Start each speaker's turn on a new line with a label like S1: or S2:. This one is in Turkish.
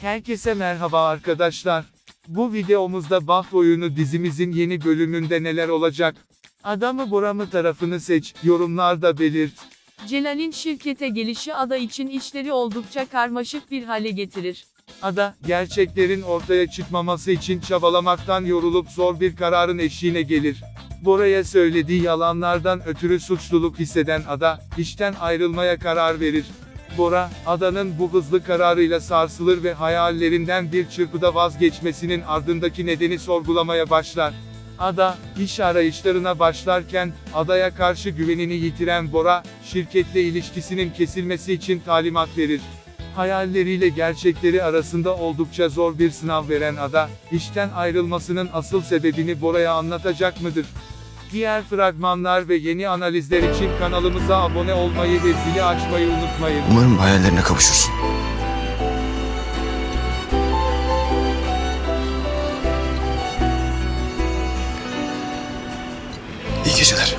S1: Herkese merhaba arkadaşlar. Bu videomuzda Baht Oyunu dizimizin yeni bölümünde neler olacak? Adamı Bora mı tarafını seç, yorumlarda belirt.
S2: Celal'in şirkete gelişi Ada için işleri oldukça karmaşık bir hale getirir.
S1: Ada, gerçeklerin ortaya çıkmaması için çabalamaktan yorulup zor bir kararın eşiğine gelir. Bora'ya söylediği yalanlardan ötürü suçluluk hisseden Ada, işten ayrılmaya karar verir. Bora, Ada'nın bu hızlı kararıyla sarsılır ve hayallerinden bir çırpıda vazgeçmesinin ardındaki nedeni sorgulamaya başlar. Ada, iş arayışlarına başlarken, Ada'ya karşı güvenini yitiren Bora, şirketle ilişkisinin kesilmesi için talimat verir. Hayalleriyle gerçekleri arasında oldukça zor bir sınav veren Ada, işten ayrılmasının asıl sebebini Bora'ya anlatacak mıdır? Diğer fragmanlar ve yeni analizler için kanalımıza abone olmayı ve zili açmayı unutmayın.
S3: Umarım hayallerine kavuşursun. İyi geceler.